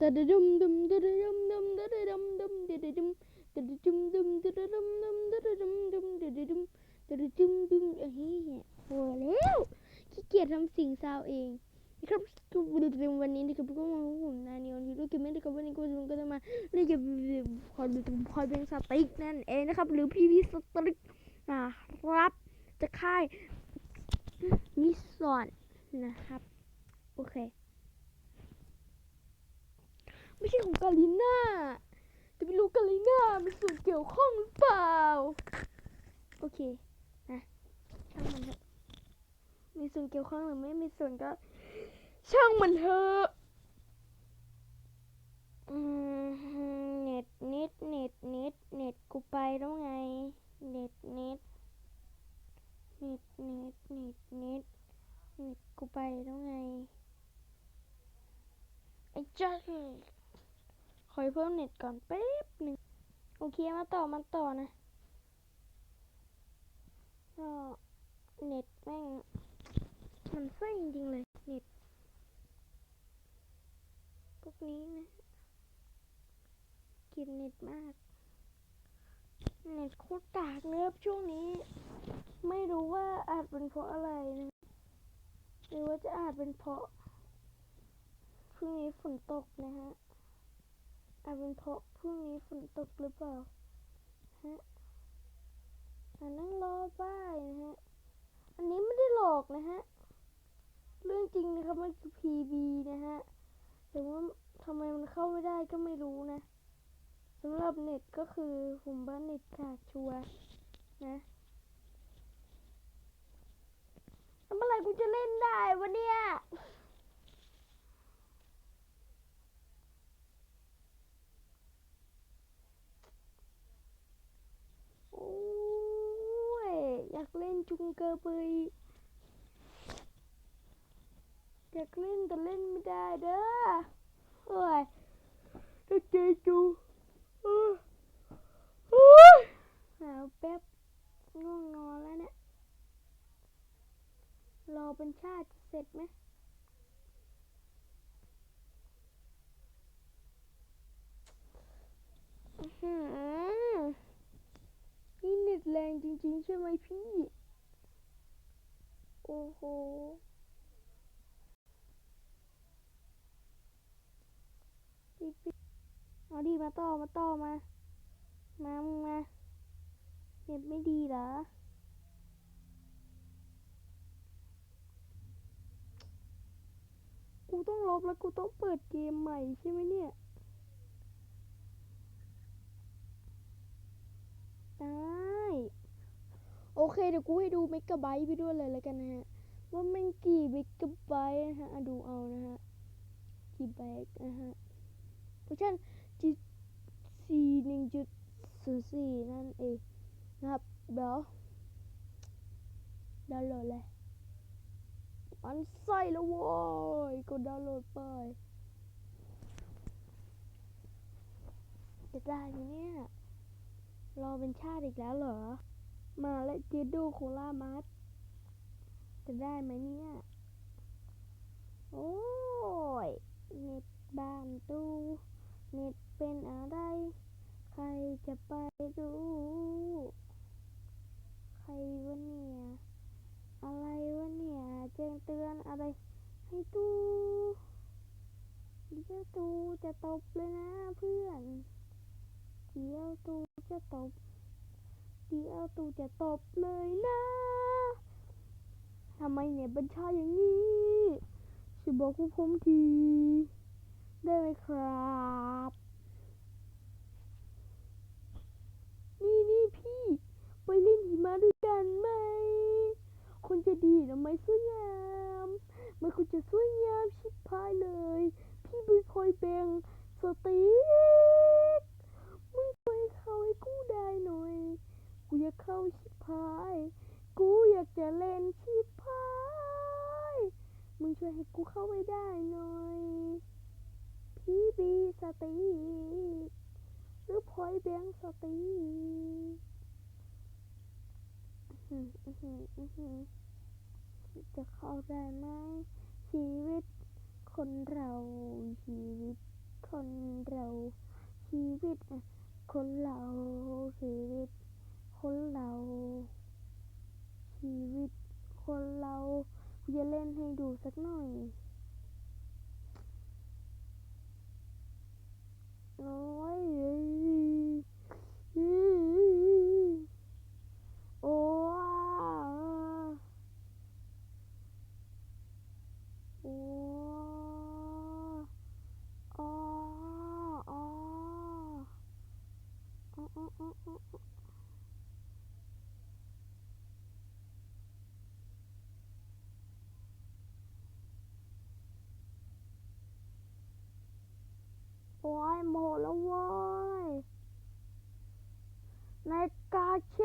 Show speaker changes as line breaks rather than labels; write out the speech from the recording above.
ตะดุมดุมตะดุมดุมตะดุมดุมตะดุมตะดุมดุมตะดุมดุมตะดุมดุมตะดุมตะดุมดุมเฮ้ยพอแล้วขี้เกียจทำสิ่งซาวเองนะครับวันนี้นะครับก็มาผมนานิออนฮีโร่เกมเมอร์นะครับวันนี้ก็จะก็จะมาเล่นเกมพอดูพอเป็นสติ๊กนั่นเองนะครับหรือพีพีสติ๊กนะครับจะค่ายนิสสอนนะครับโอเค ไม่ใช่ของกาลิน่าแต่ไม่รู้กาลิน่ามีส่วนเกี่ยวข้องหรือเปล่า โอเคนะช่างมันเถอะมีส่วนเกี่ยวข้องหรือไม่มีส่วนก็ ช่างมันเถอะเน็ตนิดเน็ตนิดเน็ตกูไปแล้วไง เน็ตนิดเน็ตเน็ตเน็ตเน็ตเน็ตกูไปแล้วไงไอ้เจ้า ขอยเพิ่มเน็ตก่อนแป๊บหนึ่งโอเคมาต่อมาต่อนะก็เน็ตแม่งมันเส้นจริงๆเลยเน็ตพวกนี้นะ กินเน็ตมาก เน็ตโคตรกากเลยครับช่วงนี้ ไม่รู้ว่าอาจเป็นเพราะอะไรนะหรือว่าจะอาจเป็นเพราะพรุ่งนี้ฝนตกนะฮะ อาจเป็นเพราะพรุ่งนี้ฝนตกหรือเปล่าฮะอ่านั่งรอป้ายนะฮะ อันนี้ไม่ได้หลอกนะฮะ เรื่องจริงนะครับมันคือ PB นะฮะ แต่ว่าทำไมมันเข้าไม่ได้ก็ไม่รู้นะสำหรับเน็ตก็คือผมบ้านเน็ตขาดชัวร์นะแล้วเมื่อไหร่กูจะเล่นได้วะเนี่ย โอ้ย อยากเล่นจุงกร์เบยอยากเล่นแต่เล่นไม่ได้เด้อโอ้ยตะเกจูโอ้ยโอ้ยหาวแป๊บง่วงนอนแล้วเนี่ย รอเป็นชาติเสร็จไหมอือหือ นี่เน็ตแรง จริงๆใช่ไหมพี่ โอ้โหพี่พี่เอาดีมาต่อมาต่อมา มามึงมาเน็ตไม่ดีเหรอ กูต้องลบแล้วกูต้องเปิดเกมใหม่ใช่ไหมเนี่ย ได้ โอ เดี๋ยวกูให้ดูเมกะไบต์ไปด้วยเลยแล้วกันนะฮะ ว่ามันกี่เมกะไบต์นะฮะดูเอานะฮะ กี่ไบต์นะฮะเวอร์ชันจีซีหนึ่งจุดศูนย์สี่นั่นเองนะครับเดี๋ยวดาวน์โหลดเลยมันใส่แล้วโว้ยกดดาวน์โหลดไปจะได้ไหมเนี่ย รอเป็นชาติอีกแล้วเหรอ มาและเจดูโคลามัสจะได้ไหมเนี่ย โอ้ยเน็ตบ้านตู้เน็ตเป็นอะไร ใครจะไปรู้ ใครวะเนี่ย อะไรวะเนี่ยแจ้งเตือนอะไร ให้ตู้เดี๋ยวตู้จะตบเลยนะเพื่อน เดี๋ยวตูจะตบ เดี๋ยวตูจะตบเลยนะทำไมเนี่ยบัญชาอย่างนี้ช่วยบอกพวกผมทีได้ไหมครับนี่นี่พี่ ไปเล่นหิมะด้วยกันไหมคนจะดีทำไมสวยงามมันคุณจะสวยงามชิบพายเลย พี่บุยพลอยแบงสติ๊กมึงช่วยเขาให้กู้ได้หน่อย กูอยากเข้าชิบพาย กูอยากจะเล่นชิบพาย มึงช่วยให้กูเข้าไปได้หน่อย พี่บีสตีหรือพลอยแบงสตีจะเข้าได้ไหมชีวิตคนเราชีวิตคนเราชีวิตอะคนเราชีวิต คนเรา ชีวิตคนเราจะเล่นให้ดูสักหน่อยโอ้ยโอ้โอ้อ๋ออ๋ออ๋อ ว้ยหมดแล้วว้ยในกาเช